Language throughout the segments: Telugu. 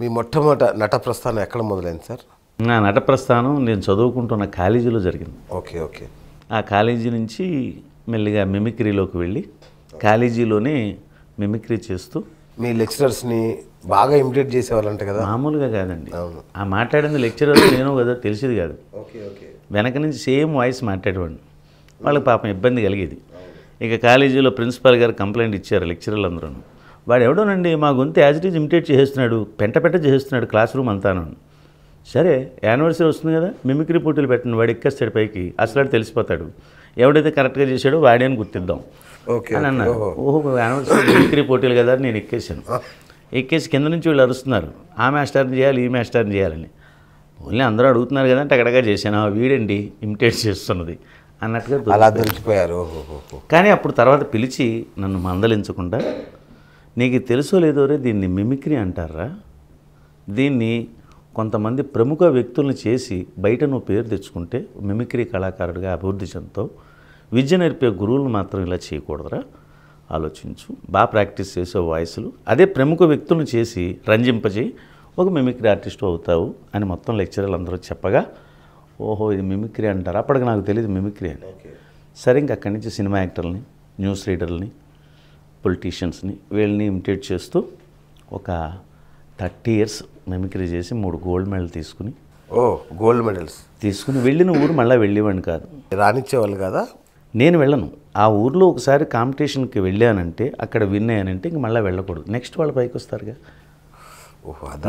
మీ మొట్టమొదట నట ప్రస్థానం ఎక్కడ మొదలైంది సార్? నా నట ప్రస్థానం నేను చదువుకుంటున్న కాలేజీలో జరిగింది. Okay okay. ఆ కాలేజీ నుంచి మెల్లిగా మిమిక్రీలోకి వెళ్ళి కాలేజీలోనే మిమిక్రీ చేస్తూ మీ లెక్చరర్స్ని బాగా ఇమిటేట్ చేసేవాళ్ళంట కదా? మామూలుగా కాదండి. ఆ మాట్లాడింది లెక్చరర్ నేను కదా తెలిసేది కాదు. Okay okay. వెనక నుంచి సేమ్ వాయిస్ మాట్లాడేవాడిని. వాళ్ళకి పాపం ఇబ్బంది కలిగేది. ఇక కాలేజీలో ప్రిన్సిపాల్ గారు కంప్లైంట్ ఇచ్చారు లెక్చరర్లు అందరూ వాడు ఎవడోనండి మా గొంతు యాజ్ ఇట్ ఈజ్ ఇమిటేట్ చేస్తున్నాడు పెంట పెంట చేస్తున్నాడు క్లాస్ రూమ్ అంతాను. సరే యానివర్సరీ వస్తుంది కదా? మిమిక్రీ పోటీలు పెట్టండి వాడు ఎక్కేస్తాడు పైకి. అసలు వాడు తెలిసిపోతాడు. ఎవడైతే కరెక్ట్గా చేశాడో వాడే అని గుర్తిద్దాం. ఓకే అని అన్నారు ఓహో. యానివర్సరీ మిమిక్రీ పోటీలు కదా అని నేను ఎక్కేసాను ఎక్కేసి కింద నుంచి వీళ్ళు అరుస్తున్నారు. ఆ మాస్టర్ని చేయాలి ఈ మాస్టర్ని చేయాలని. ఓన్లీ అందరూ అడుగుతున్నారు కదా అంటే అక్కడగా చేశాను. ఆ వీడండి ఇమిటేట్ చేస్తున్నది. అన్నట్టుగా అలా దొరికిపోయారు. కానీ అప్పుడు తర్వాత పిలిచి నన్ను మందలించకుండా నీకు తెలుసో లేదో రే దీన్ని మిమిక్రీ అంటారా? దీన్ని కొంతమంది ప్రముఖ వ్యక్తులను చేసి బయట నువ్వు పేరు తెచ్చుకుంటే మిమిక్రీ కళాకారుడిగా అభివృద్ధి చెందుతావు. విద్య నేర్పే గురువులను మాత్రం ఇలా చేయకూడదురా. ఆలోచించు. బాగా ప్రాక్టీస్ చేసే వాయిస్లు. అదే ప్రముఖ వ్యక్తులను చేసి రంజింపజేయి. ఒక మిమిక్రీ ఆర్టిస్ట్ అవుతావు అని మొత్తం లెక్చరర్లు అందరూ చెప్పగా ఓహో ఇది మిమిక్రీ అంటారు? అప్పటికి నాకు తెలియదు మిమిక్రీ అని. సరే ఇంక అక్కడి నుంచి సినిమా యాక్టర్ని న్యూస్ రీడర్ని పొలిటీషియన్స్ని వీళ్ళని ఇమిటేట్ చేస్తూ ఒక థర్టీ ఇయర్స్ మిమిక్రీ చేసి మూడు గోల్డ్ మెడల్ తీసుకుని ఓ గోల్డ్ మెడల్స్ తీసుకుని వెళ్ళిన ఊరు మళ్ళీ వెళ్ళేవాడిని కాదు. రానిచ్చేవాళ్ళు కదా? నేను వెళ్ళను. ఆ ఊర్లో ఒకసారి కాంపిటీషన్కి వెళ్ళానంటే అక్కడ విన్ అయ్యానంటే ఇంక మళ్ళీ వెళ్ళకూడదు. నెక్స్ట్ వాళ్ళు పైకి వస్తారుగా.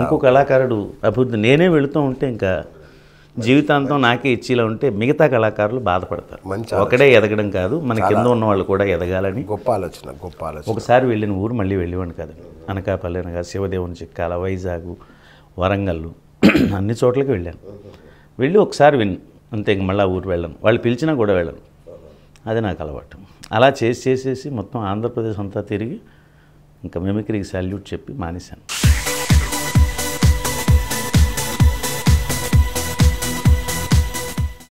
ఇంకో కళాకారుడు అభివృద్ధి నేనే వెళుతూ ఉంటే ఇంకా జీవితాంతం నాకే ఇచ్చేలా ఉంటే మిగతా కళాకారులు బాధపడతారు. మంచి ఒకడే ఎదగడం కాదు మన కింద ఉన్న వాళ్ళు కూడా ఎదగాలని. గొప్ప ఆలోచన గొప్ప ఆలోచన. ఒకసారి వెళ్ళిన ఊరు మళ్ళీ వెళ్ళేవాడిని కాదు. అనకాపల్లి అనగా శివదేవుని చిక్కాల వైజాగ్ వరంగల్ అన్ని చోట్లకి వెళ్ళాను. వెళ్ళి ఒకసారి విన్ అంతే ఇంక మళ్ళీ ఊరు వెళ్ళను. వాళ్ళు పిలిచినా కూడా వెళ్ళను. అది నాకు అలవాటు. అలా చేసి చేసేసి మొత్తం ఆంధ్రప్రదేశ్ అంతా తిరిగి ఇంకా మిమిక్రీకి సాల్యూట్ చెప్పి మానేశాను.